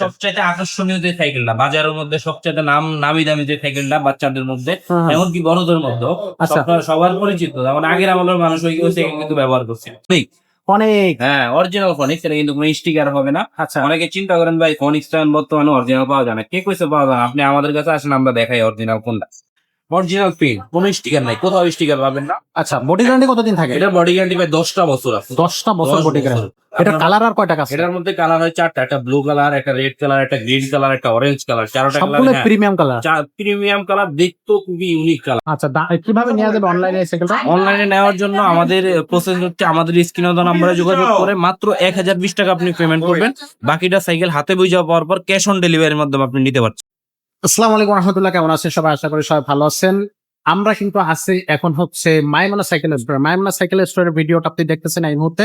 সবচাইতে আকর্ষণীয় যে সাইকেলটা বাজারের মধ্যে সবচাইতে নাম নামি দামি যে সাইকেলটা বাচ্চাদের মধ্যে হুম। এমনকি বড়দের মধ্যে আচ্ছা। সবার পরিচিত। যেমন আগের আমলের মানুষ ওই সাইকেল কিন্তু ব্যবহার করছে। অনেক। হ্যাঁ অরিজিনাল ফোনিক্স এটা কিন্তু কোনো স্টিকার হবে না। আচ্ছা। অনেকে চিন্তা করেন ভাই ফোনিক্স বর্তমানে অরিজিনাল পাওয়া যায় না। কে কইছে পাওয়া যায় না? আপনি আমাদের কাছে আসেন আমরা দেখাই অরিজিনাল কোনটা। অরিজিনাল প্রিন্ট কোনো স্টিকার নাই কোথাও স্টিকার পাবেন না। আচ্ছা বডি গ্যারান্টি কতদিন থাকে? এটা বডি গ্যারান্টি ভাই দশটা বছর আছে। দশটা বছর বডি গ্যারান্টি এটা কালার আর কয়টা আছে এটার মধ্যে কালার হয় চারটা একটা ব্লু কালার একটা রেড কালার একটা গ্রিন কালার একটা অরেঞ্জ কালার চারটা colour premium colour premium colour দেখতেও খুবই ইউনিক কালার আচ্ছা কীভাবে নেওয়া যাবে অনলাইনে সাইকেলটা অনলাইনে নেওয়ার জন্য আমাদের প্রসেস হচ্ছে আমাদের স্ক্রিনে দেওয়া নাম্বারে যোগাযোগ করে মাত্র এক হাজার বিশ টাকা আপনি পেমেন্ট করবেন। বাকিটা সাইকেল হাতে বুঝে পাওয়ার পর ক্যাশ অন ডেলিভারির মাধ্যমে আপনি নিতে পারছেন। আসসালামু আলাইকুম রহমতুল্লাহ, কেমন আছেন? সবাই আশা করি সবাই ভালো আছেন। আমরা কিন্তু আছি এখন হচ্ছে Maimana cycle store Maimana cycle স্টোরের ভিডিওটা আপনি দেখতেছেন এই মুহূর্তে।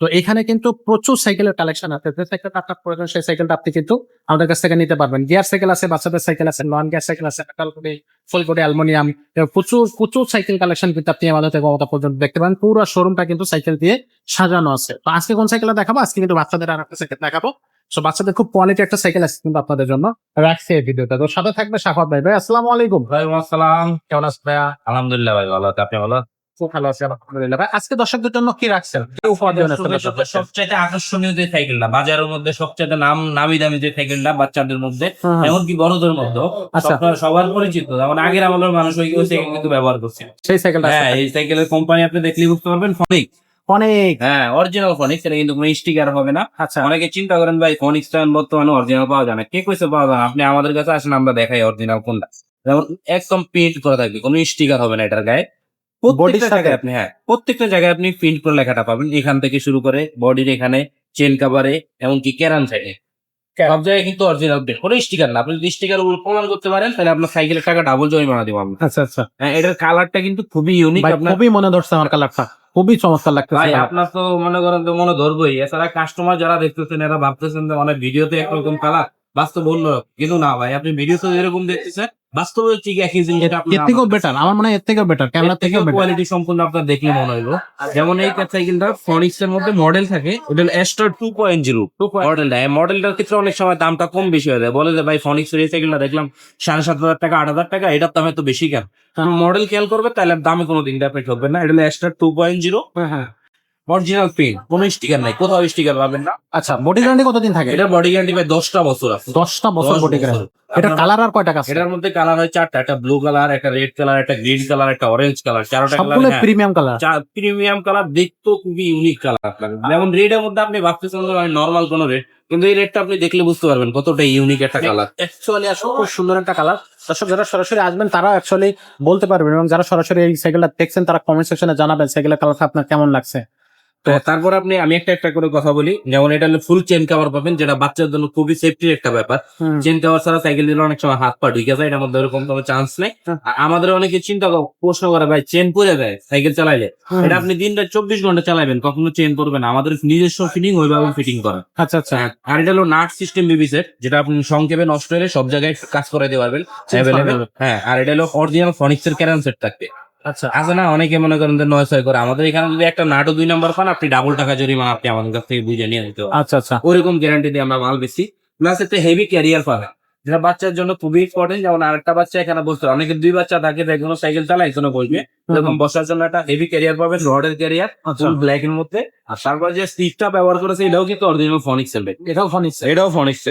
তো এখানে কিন্তু প্রচুর সাইকেলের কালেকশন আছে। যে সাইকেলটা আপনার প্রয়োজন, সেই সাইকেলটা আপনি কিন্তু আমাদের কাছ থেকে নিতে পারবেন। গিয়ার সাইকেল আছে, বাচ্চাদের সাইকেল আছে নন গিয়ার সাইকেল আছে মেটালগুড়ি ফুলগুড়ি অ্যালুমিনিয়াম প্রচুর প্রচুর সাইকেল কালেকশন কিন্তু আপনি আমাদের থেকে কত পর্যন্ত দেখতে পারেন। পুরো শোরুমটা কিন্তু সাইকেল দিয়ে সাজানো আছে। তো আজকে কোন সাইকেলটা দেখাবো? আজকে কিন্তু বাচ্চাদের আর একটা সাইকেল দেখাবো। তো বাচ্চাদের খুব কোয়ালিটি একটা সাইকেল আছে কিন্তু আপনাদের জন্য। রাখছি এই ভিডিওটা। তো সাথে থাকবে সাফাত ভাই। ভাই আসসালামু আলাইকুম। ওয়ালাইকুম আসসালাম। কেমন আছেন ভাইয়া? আলহামদুলিল্লাহ ভাই ভালো আপনি ভালো? খুব ভালো আছি আলহামদুলিল্লাহ। ভাই আজকে দর্শকদের জন্য কি রাখছেন? সবচাইতে আকর্ষণীয় যে সাইকেলটা বাজারের মধ্যে সবচাইতে নাম নামি দামি যে সাইকেলটা বাচ্চাদের মধ্যে হুম, হুম। এমনকি বড়দের মধ্যে আচ্ছা। সবার পরিচিত। যেমন আগের আমলের মানুষ ওই ওই সাইকেল কিন্তু ব্যবহার করছে। সেই সাইকেলটা হ্যাঁ এই সাইকেলের কোম্পানি আপনি দেখলেই বুঝতে পারবেন ফনিক হ্যাঁ অরিজিনাল ফনিক্স এটা কিন্তু স্টিকার হবে না। আচ্ছা। অনেকে চিন্তা করেন ভাই ফনিক্স বর্তমানে অরিজিনাল পাওয়া যায় না। কে কইছে পাওয়া যায়? আপনি আমাদের কাছে আসেন আমরা দেখাই অরিজিনাল কোনটা। যেমন একদম প্রিন্ট করা থাকবে কোনো স্টিকার হবে না এটার গায়ে। প্রত্যেকটা জায়গায় আপনি হ্যাঁ প্রত্যেকটা জায়গায় আপনি প্রিন্ট করে লেখাটা পাবেন। এখান থেকে শুরু করে বডির এখানে চেন কাভারে এমনকি ক্যারান সাইডে সব জায়গায় কিন্তু অরিজিনাল কোনো স্টিকার না। আপনি যদি স্টিকার প্রমাণ করতে পারেন তাহলে আপনার সাইকেলের টাকা ডাবল জরিমানা দিব আমরা। আচ্ছা আচ্ছা। হ্যাঁ এটার কালারটা কিন্তু খুবই ইউনিক আপনার খুবই মনে ধরছে আমার কালারটা খুবই চমৎকার লাগছে ভাই। আপনার তো মনে করেন তো মনে ধরবই এছাড়া কাস্টমার যারা দেখতেছেন এরা ভাবতেছেন যে অনেক ভিডিওতে একরকম কালার বাস্তব অন্য কিন্তু না ভাই আপনি ভিডিওতে যেরকম দেখতেছেন বাস্তবে ঠিক একই জিনিস এটা এর থেকেও বেটার আমার মনে হয় এর থেকেও বেটার ক্যামেরা বেটার কোয়ালিটি সম্পূর্ণ আপনার দেখলে মনে হইল যেমন এই সাইকেলটা ফনিক্স এর মধ্যে মডেল থাকে এটা এস্টার টু পয়েন্ট জিরো মডেলটা এই মডেলটার ক্ষেত্রে অনেক সময় দামটা কম বেশি হয়ে যায়। বলে যে ভাই ফনিক্স এর এই সাইকেলটা দেখলাম সাড়ে সাত হাজার টাকা আট হাজার টাকা এটার দাম এত বেশি কেন? মডেল খেয়াল করবে তাহলে দামে কোনো দিন আপনি ঠকবেন না। এটা এস্টার টু পয়েন্ট জিরো হ্যাঁ হ্যাঁ। অরিজিনাল প্রিন্ট কোনো স্টিকার নাই। কোথাও স্টিকার পাবেন না। আচ্ছা বডি গ্যারান্টি কতদিন থাকে? এটা বডি গ্যারান্টি ভাই দশটা বছর আছে। দশটা বছর বডি গ্যারান্টি এটা কালার আর কয়টা আছে এটার মধ্যে কালার হয় চারটা। একটা ব্লু কালার একটা রেড কালার একটা গ্রিন কালার একটা অরেঞ্জ কালার চারটা colour premium colour premium colour দেখতেও খুবই ইউনিক কালার আপনার। যেমন রেড এর মধ্যে আপনি ভাবতেছেন নর্মাল কোন রেড কিন্তু এই রেডটা আপনি দেখলে বুঝতে পারবেন কতটা ইউনিক একটা কালার অ্যাকচুয়ালি আসলে খুব সুন্দর একটা কালার দর্শক যারা সরাসরি আসবেন তারা অ্যাকচুয়ালি বলতে পারবেন এবং যারা সরাসরি এই সাইকেলটা দেখছেন তারা কমেন্ট সেকশনে জানাবেন সাইকেলের কালারটা আপনার কেমন লাগছে। তো তারপর আপনি আমি একটা একটা করে কথা বলি। যেমন এটা হলো ফুল চেন কভার পাবেন যেটা বাচ্চার জন্য খুবই সেফটির একটা ব্যাপার। চেন কভার ছাড়া সাইকেল দিলে অনেক সময় হাত পা ঢুকে যায় এটার মধ্যে ওরকম কোনো চান্স নেই। আর আমাদের অনেকে চিন্তা প্রশ্ন করে ভাই চেন পরে দেয় সাইকেল চালাইলে। এটা আপনি দিন রাত চব্বিশ ঘণ্টা চালাবেন কখনো চেন পড়বে না। আমাদের নিজস্ব ফিটিং ওইভাবে ফিটিং করা। আচ্ছা আচ্ছা। আর এটা হলো নাট সিস্টেম বিবি সেট যেটা আপনি সংক্ষেপে নষ্ট হলে সব জায়গায় কাজ করে দিতে পারবেন। হ্যাঁ আর এটা হলো অরিজিনাল ফনিক্স এর ক্যারান সেট থাকবে। আচ্ছা আছে না অনেকে মনে করেন যে নয় ছয় করে। আমাদের এখানে যদি একটা নাটো দুই নম্বর পান আপনি ডাবল টাকা জরিমানা আপনি আমাদের কাছ থেকে বুঝে নিয়ে নিতে আচ্ছা আচ্ছা। ওরকম গ্যারান্টি দিয়ে আমরা মাল বেশি প্লাস একটা হেভি ক্যারিয়ার পাবেন যেটা বাচ্চার জন্য খুবই ইম্পর্টেন্ট যেমন আরেকটা বাচ্চা এখানে বসতে। অনেকে দুই বাচ্চা থাকে কোনো সাইকেল চালায় কোনো বসবে। এরকম বসার জন্য একটা হেভি ক্যারিয়ার পাবেন রডের ক্যারিয়ার ফুল ব্ল্যাক এর মধ্যে। আর তারপর যে স্টিকটা ব্যবহার করেছে এটাও কিন্তু অরিজিনাল ফনিক্স এর এটাও ফোনিক্স এটাও ফনিক্স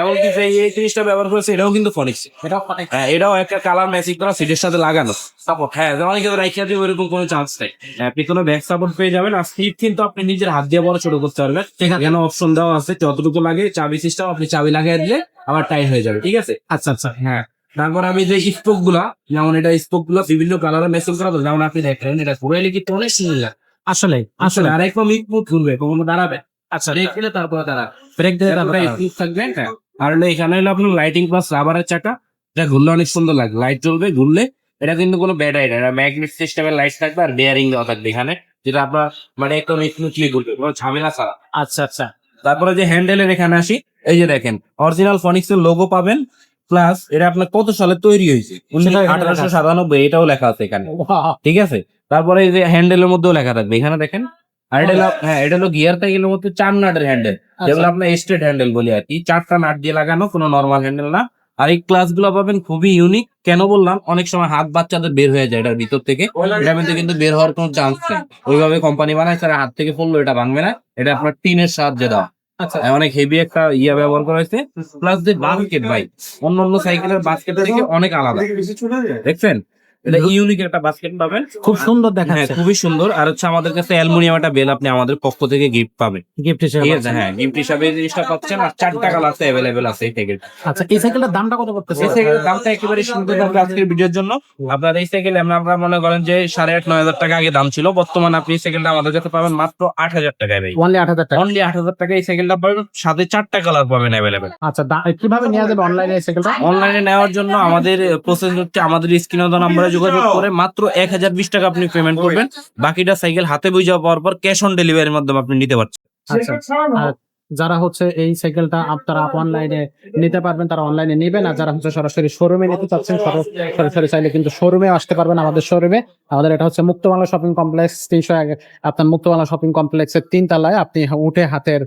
এমনকি যে এই জিনিসটা ব্যবহার করেছে এটাও কিন্তু ফনিক্স এটাও ফোনিক্স হ্যাঁ এটাও একটা কালার ম্যাচিং করা সিটের সাথে লাগানো। সাপোর্ট হ্যাঁ যেমন অনেকে রাইখা দিয়ে ওইরকম কোনো চান্স নেই। আপনি কোনো ব্যাক সাপোর্ট পেয়ে যাবেন আর সিট কিন্তু আপনি নিজের হাত দিয়ে বড় ছোট করতে পারবেন। এখানে অপশন দেওয়া আছে যতটুকু লাগে চাবি সিস্টেম আপনি চাবি লাগিয়ে দিলে আবার টাইট হয়ে যাবে ঠিক আছে? আচ্ছা আচ্ছা। হ্যাঁ। তারপর আমি যে স্পোকগুলা যেমন এটা স্পোকগুলা বিভিন্ন কালারে ম্যাচিং করা তো যেমন আপনি দেখলেন এটা পুরো লিখিত অনেক সুন্দর আসলে আসলে। আসলে আরেকবার মিট মুট ঘুরবে কখনো দাঁড়াবে। আচ্ছা। ব্রেক দিলে তারপরে দাঁড়াবে ব্রেক দিয়ে তারপরে তারপরে- স্মুথ থাকবে হ্যাঁ। আর হলো এখানে হলো আপনার লাইটিং প্লাস রাবারের চাকা। এটা ঘুরলে অনেক সুন্দর লাগে। লাইট জ্বলবে ঘুরলে এটা কিন্তু কোনো ব্যাড আইডিয়া এটা ম্যাগনেট সিস্টেমের লাইট থাকবে আর বেয়ারিং দেওয়া থাকবে এখানে যেটা আপনার মানে একদম স্মুথলি ঘুরবে কোনো ঝামেলা ছাড়া। আচ্ছা আচ্ছা। তারপরে যে হ্যান্ডেলের এখানে আসি এই যে দেখেন অরিজিনাল ফনিক্স এর লোগো পাবেন। প্লাস এটা আপনার কত সালে তৈরি হয়েছে? আঠারোশো সাতানব্বই এটাও লেখা আছে এখানে। ঠিক আছে? তারপরে এই যে হ্যান্ডেলের মধ্যেও লেখা থাকবে। এখানে দেখেন আর এটা হলো হ্যাঁ এটা হলো গিয়ার সাইকেলের মধ্যে চার নাটের হ্যান্ডেল যেগুলো আপনার স্ট্রেট হ্যান্ডেল বলি আর কি। চারটা নাট দিয়ে লাগানো কোনো নর্মাল হ্যান্ডেল না। আর এই ক্লাসগুলো পাবেন খুবই ইউনিক কেন বললাম অনেক সময় হাত বাচ্চাদের বের হয়ে যায় এটার ভিতর থেকে। এটার মধ্যে কিন্তু বের হওয়ার কোনো চান্স নেই। ওইভাবে কোম্পানি বানায় তারা হাত থেকে পড়ল এটা ভাঙবে না। এটা আপনার টিনের সাহায্যে দেওয়া। আচ্ছা অনেক হেভি একটা ইয়া ব্যবহার করা হয়েছে প্লাস যে বাস্কেট ভাই অন্য অন্য সাইকেলের বাস্কেট থেকে অনেক আলাদা। দেখছেন? এটা ইউনিক একটা বাস্কেট পাবেন খুব সুন্দর হ্যাঁ দেখাচ্ছে। খুবই সুন্দর। আর হচ্ছে আমাদের কাছে অ্যালুমিনিয়াম একটা বেল আপনি আমাদের পক্ষ থেকে গিফট পাবেন। গিফট হিসেবে ঠিক আছে? হ্যাঁ গিফট হিসাবে এই জিনিসটা পাচ্ছেন আর চারটা কালার অ্যাভেলেবেল আছে এই আচ্ছা এই সাইকেলটার দামটা কত করতেছে এই সাইকেলের দামটা একেবারে সুন্দর থাকবে আজকের ভিডিওর জন্য। আপনার এই সাইকেল আমরা মনে করেন যে সাড়ে আট নয় হাজার টাকা আগে দাম ছিল। বর্তমানে আপনি এই সাইকেলটা আমাদের কাছে পাবেন মাত্র আট হাজার টাকায় ভাই। অনলি আট হাজার টাকা। অনলি আট হাজার টাকা এই সাইকেলটা পাবেন। সাথে চারটা কালার পাবেন অ্যাভেলেবেল আচ্ছা কীভাবে নেওয়া যাবে অনলাইনে এই সাইকেলটা অনলাইনে নেওয়ার জন্য আমাদের প্রসেস হচ্ছে আমাদের স্ক্রিনে নাম্বারে যোগাযোগ করে মাত্র এক হাজার বিশ টাকা আপনি পেমেন্ট করবেন। বাকিটা সাইকেল হাতে বুঝে পাওয়ার পর ক্যাশ অন ডেলিভারির মাধ্যমে আপনি নিতে পারছেন। আচ্ছা। যারা হচ্ছে এই সাইকেলটা আপনারা অনলাইনে নিতে পারবেন তারা অনলাইনে নেবেন। আর যারা হচ্ছে সরাসরি শোরুমে নিতে চাচ্ছেন সরাসরি চাইলে কিন্তু শোরুমে আসতে পারবেন আমাদের শোরুমে আমাদের এটা হচ্ছে মুক্তবাংলা শপিং কমপ্লেক্স তিনশো এক আপনার মুক্তবাংলা শপিং কমপ্লেক্সের তিন তলায় আপনি উঠে হাতের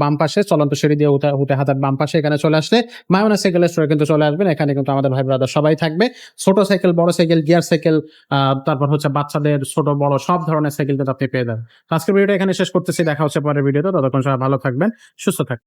বাম পাশে চলন্ত সিঁড়ি দিয়ে উঠে উঠে হাতের বাম পাশে এখানে চলে আসলে মায়োনা সাইকেল স্টোরে কিন্তু চলে আসবেন। এখানে কিন্তু আমাদের ভাই ব্রাদার সবাই থাকবে। ছোট সাইকেল বড় সাইকেল গিয়ার সাইকেল আহ, তারপর হচ্ছে বাচ্চাদের ছোট বড় সব ধরনের সাইকেল কিন্তু আপনি পেয়ে যাবেন। আজকের ভিডিওটা এখানে শেষ করতেছি। দেখা হচ্ছে পরের ভিডিওতে। ততক্ষণ সবাই ভালো থাকবেন। সুস্থ থাকবেন